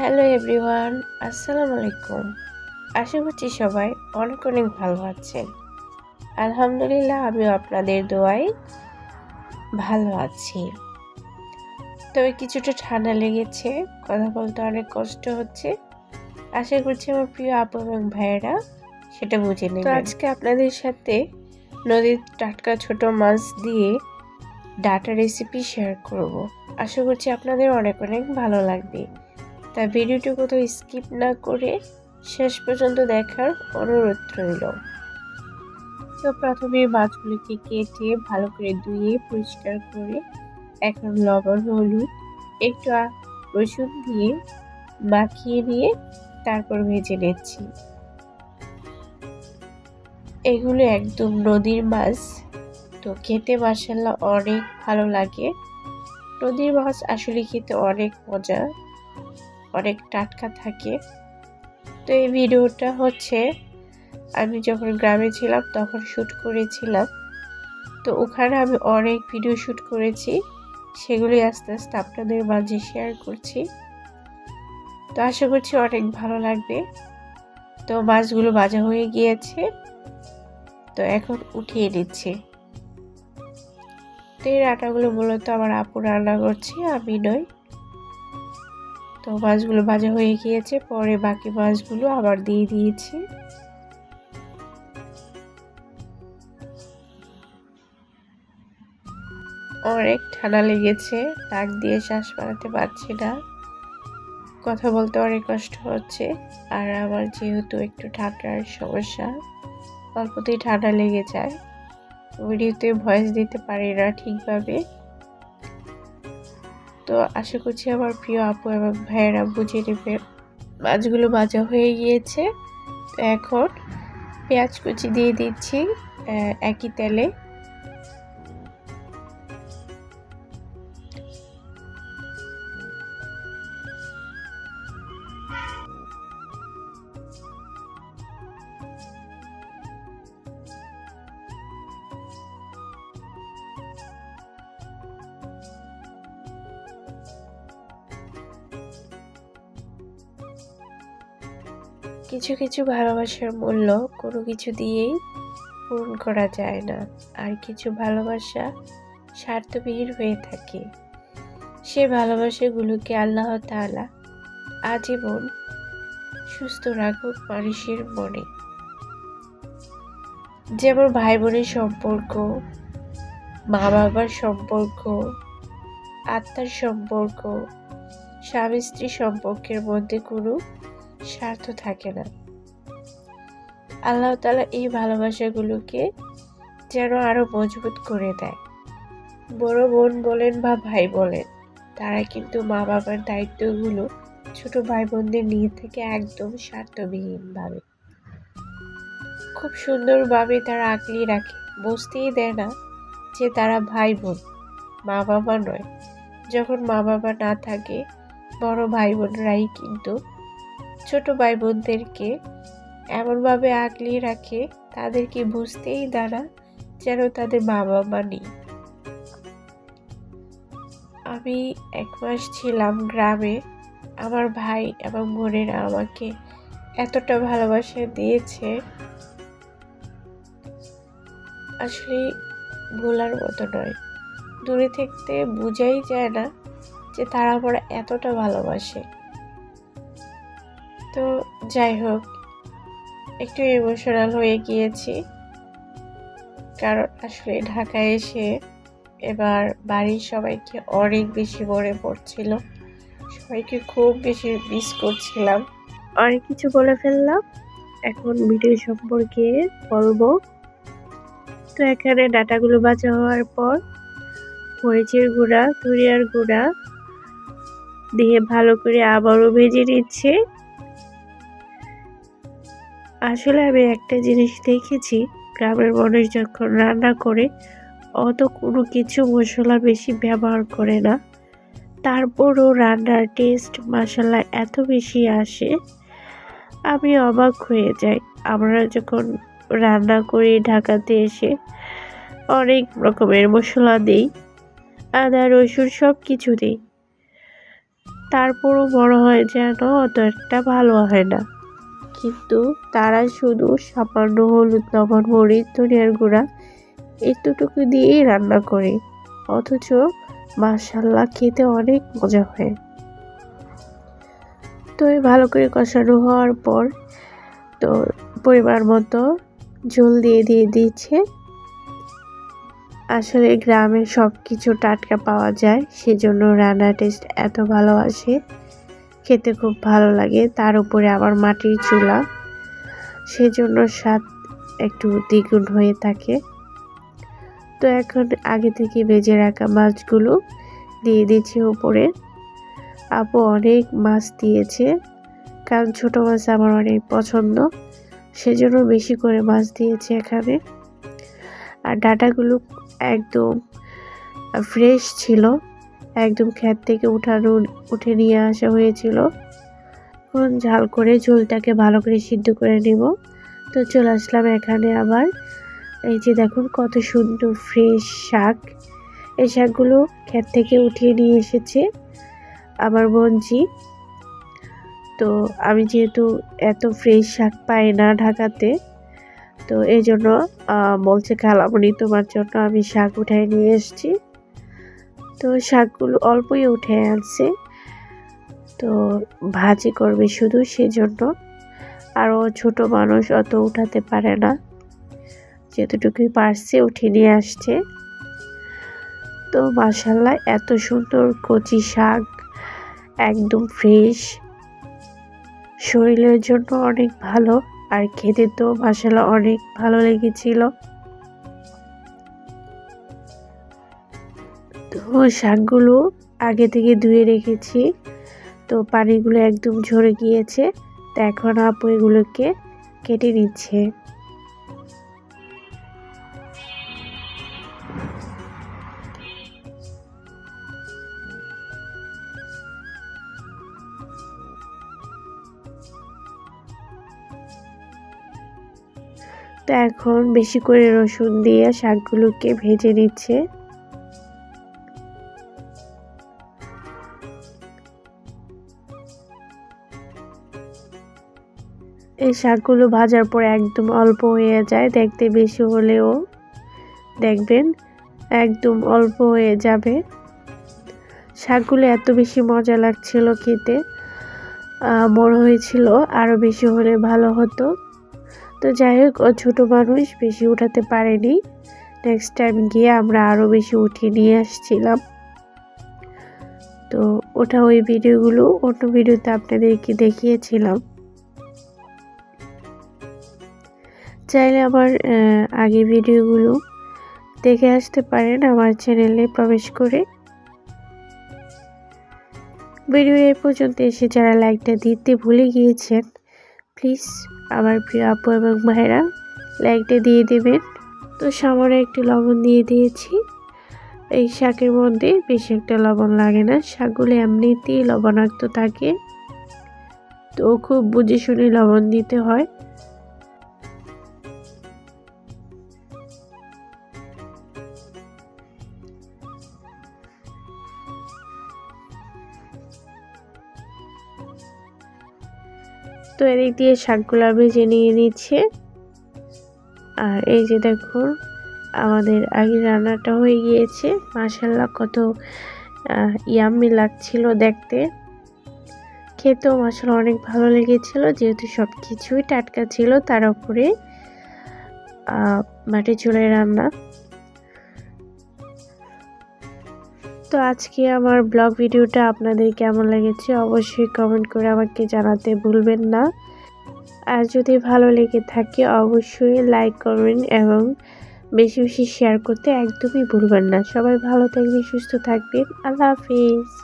Hello everyone আসসালামু আলাইকুম। আশা করছি সবাই অনেক অনেক ভালো আছেন। আলহামদুলিল্লাহ আমিও আপনাদের দোয়াই ভালো আছি। তবে কিছুটা ঠান্ডা লেগেছে কথা বলতে অনেক কষ্ট হচ্ছে। আশা করছি আমার প্রিয় আপু এবং ভাইয়েরা সেটা বুঝে নেবে আজকে আপনাদের সাথে নদীর টাটকা ছোট মাছ দিয়ে ডাটা রেসিপি শেয়ার করব। আশা করছি আপনাদের অনেক অনেক ভালো লাগবে। তাই ভিডিওটি কোথাও স্কিপ না করে শেষ পর্যন্ত দেখার অনুরোধ রইল। তো প্রথমে মাছগুলিকে কেটে ভালো করে ধুয়ে পরিষ্কার করে এখন লবণ, হলুদ, একটু রসুন দিয়ে মাখিয়ে নিয়ে তারপর ভেজে নিচ্ছি। এগুলো একদম নদীর মাছ, তো খেতে মাসাল্লাহ অনেক ভালো লাগে। নদীর মাছ আসলে খেতে অনেক মজা। অনেক টাটকা থাকে। তো এই ভিডিওটা হচ্ছে, আমি যখন গ্রামে ছিলাম তখন শ্যুট করেছিলাম। তো ওখানে আমি অনেক ভিডিও শ্যুট করেছি সেগুলি আস্তে আস্তে আপনাদের মাঝে শেয়ার করছি। তো আশা করছি অনেক ভালো লাগবে। তো মাছগুলো ভাজা হয়ে গিয়েছে। তো এখন উঠিয়ে নিচ্ছে। তো এই রান্নাগুলো মূলত আমার আপু রান্না করছে, আমি নয় তো মাছগুলো ভাজা হয়ে গিয়েছে, পরে বাকি মাছগুলো আবার দিয়ে দিয়েছি। অনেক ঠান্ডা লেগেছে নাক দিয়ে শ্বাস বাড়াতে পারছি না। কথা বলতে অনেক কষ্ট হচ্ছে, আর আমার যেহেতু একটু ঠান্ডার সমস্যা, অল্পতেই ঠান্ডা লেগে যায়। ভিডিওতে ভয়েস দিতে পারি না ঠিকভাবে। তো আশা করছি আমার প্রিয় আপু এবং ভাইয়েরা বুঝে নেবে মাছগুলো ভাজা হয়ে গিয়েছে। তো এখন পেঁয়াজ কুচি দিয়ে দিচ্ছি একই তেলে। কিছু কিছু ভালোবাসার মূল্য কোনো কিছু দিয়েই পূরণ করা যায় না। আর কিছু ভালোবাসা স্বার্থবিহীন হয়ে থাকে। সে ভালোবাসাগুলোকে আল্লাহ তালা আজীবন সুস্থ রাখুক মানুষের মনে। যেমন ভাই বোনের সম্পর্ক মা বাবার সম্পর্ক, আত্মার সম্পর্ক স্বামী স্ত্রী সম্পর্কের মধ্যে কোনো স্বার্থ থাকে না। আল্লাহ তালা এই ভালোবাসাগুলোকে যেন আরও মজবুত করে দেয়। বড় বোন বলেন বা ভাই বলেন, তারা কিন্তু মা বাবার দায়িত্বগুলো ছোট ভাই বোনদের নিয়ে থেকে একদম স্বার্থবিহীনভাবে খুব সুন্দরভাবে তারা আঁকলিয়ে রাখে। বুঝতেই দেয় না যে তারা ভাই বোন মা বাবা নয়। যখন মা বাবা না থাকে, বড় ভাই বোনরাই কিন্তু ছোট ভাই বোনদেরকে এমনভাবে আগলিয়ে রাখে, তাদেরকে বুঝতেই দাঁড়া যেন তাদের মা বাবা নেই। আমি এক মাস ছিলাম গ্রামে। আমার ভাই এবং বোনেরা আমাকে এতটা ভালোবাসা দিয়েছে। আসলে ভোলার মতো নয়। দূরে থাকতে বোঝাই যায় না যে তারা আমার এতটা ভালোবাসে। তো যাই হোক, একটু ইমোশনাল হয়ে গিয়েছি। কারণ আসলে ঢাকায় এসে এবার বাড়ির সবাইকে অনেক বেশি মনে পড়ছিল। সবাইকে খুব বেশি মিস করছিলাম। অনেক কিছু বলে ফেললাম। এখন ভিডিও সম্পর্কে বলব। তো এখানে ডাটাগুলো বাজা হওয়ার পর মরিচের গুঁড়া ধরিয়ার গুঁড়া দিয়ে ভালো করে আবারও ভেজে নিচ্ছে। আসলে আমি একটা জিনিস দেখেছি, গ্রামের মানুষ যখন রান্না করে, অত কোনো কিছু মশলা বেশি ব্যবহার করে না। তারপরও রান্নার টেস্ট মশলা এত বেশি আসে, আমি অবাক হয়ে যাই। আমরা যখন রান্না করি ঢাকাতে এসে, অনেক রকমের মশলা দিই, আদা, রসুন সব কিছু দিই। তারপরও মনে হয় যেন অত একটা ভালো হয় না। কিন্তু তারা শুধু সামান্য হলুদ, লবণ, মরিচ, ধনিয়ার গুঁড়া এতটুকু দিয়েই রান্না করে। অথচ মাসাল্লাহ খেতে অনেক মজা হয়। তো ভালো করে কষানো হওয়ার পর তো পরিমাণ মতো ঝোল দিয়ে দিয়ে দিচ্ছে আসলে গ্রামে সব কিছু টাটকা পাওয়া যায়, সেজন্য রান্নার টেস্ট এত ভালো আসে। খেতে খুব ভালো লাগে। তার উপরে আবার মাটির চুলা। সেজন্য স্বাদ একটু দ্বিগুণ হয়ে থাকে। তো এখন আগে থেকে ভেজে রাখা মাছগুলো দিয়ে দিচ্ছি উপরে। আপু অনেক মাছ দিয়েছে। কারণ ছোটো মাছ আমার অনেক পছন্দ। সেজন্য বেশি করে মাছ দিয়েছে এখানে। আর ডাটাগুলো একদম ফ্রেশ ছিল। একদম ক্ষেত থেকে উঠানো উঠে নিয়ে আসা হয়েছিল। এখন ঝাল করে ঝোলটাকে ভালো করে সিদ্ধ করে নেব। তো চলে আসলাম এখানে আবার। এই যে দেখুন কত সুন্দর ফ্রেশ শাক। এই শাকগুলো ক্ষেত থেকে উঠিয়ে নিয়ে এসেছে আমার বোনজি। তো আমি যেহেতু এত ফ্রেশ শাক পাই না ঢাকাতে, তো এই জন্য বলছে খালামণি তোমার জন্য আমি শাক উঠাই নিয়ে এসেছি। তো শাকগুলো অল্পই উঠে আনছে। তো ভাজি করবে শুধু সেজন্য। আরও ছোট মানুষ অত উঠাতে পারে না। যেতটুকুই পারছে উঠে নিয়ে আসছে। তো মাসাল্লাহ এত সুন্দর কচি শাক, একদম ফ্রেশ। শরীরের জন্য অনেক ভালো, আর খেতে তো মাসাল্লাহ অনেক ভালো লেগেছিল। তো শাকগুলো আগে থেকে ধুয়ে রেখেছি। তো পানিগুলো একদম ঝরে গিয়েছে। তো এখন আপু এগুলোকে কেটে নিচ্ছে। তো এখন বেশি করে রসুন দিয়ে শাকগুলোকে ভেজে নিচ্ছে। এই শাকগুলো ভাজার পর একদম অল্প হয়ে যায়। দেখতে বেশি হলেও দেখবেন একদম অল্প হয়ে যাবে। শাকগুলো এত বেশি মজা লাগছিল খেতে। মনে হয়েছিল আরও বেশি হলে ভালো হতো। তো যাই হোক, ও ছোটো মানুষ, বেশি উঠাতে পারেনি। নেক্সট টাইম গিয়ে আমরা আরও বেশি উঠিয়ে নিয়ে আসছিলাম। তো ওটা ওই ভিডিওগুলো, অন্য ভিডিওতে আপনাদেরকে দেখিয়েছিলাম। চাইলে আমার আগে ভিডিওগুলো দেখে আসতে পারেন আমার চ্যানেলে প্রবেশ করে। ভিডিও এ পর্যন্ত এসে যারা লাইকটা দিতে ভুলে গিয়েছেন, প্লিজ আমার প্রিয় আপু এবং ভাইরা লাইকটা দিয়ে দেবেন। তো সামনে একটু লবণ দিয়ে দিয়েছি। এই শাকের মধ্যে বেশি একটা লবণ লাগে না, শাকগুলো এমনিতেই লবণাক্ত থাকে। তো খুব বুঝে শুনে লবণ দিতে হয়। তো এদিক দিয়ে শাকগুলা ভেজে নিয়ে নিচ্ছে। আর এই যে দেখুন, আমাদের আগে রান্নাটা হয়ে গিয়েছে। মাসাল্লাহ কত ইয়াম্মি লাগছিল দেখতে। খেতেও মশলা অনেক ভালো লেগেছিল, যেহেতু সব কিছুই টাটকা ছিল তার উপরে মাটি চুলায় রান্না। তো আজকে আমার ব্লগ ভিডিওটা আপনাদের কেমন লেগেছে অবশ্যই কমেন্ট করে আমাকে জানাতে ভুলবেন না। আর যদি ভালো লেগে থাকে অবশ্যই লাইক করবেন এবং বেশি বেশি শেয়ার করতে একদমই ভুলবেন না। সবাই ভালো থাকবে সুস্থ থাকবেন। আল্লাহ হাফিজ।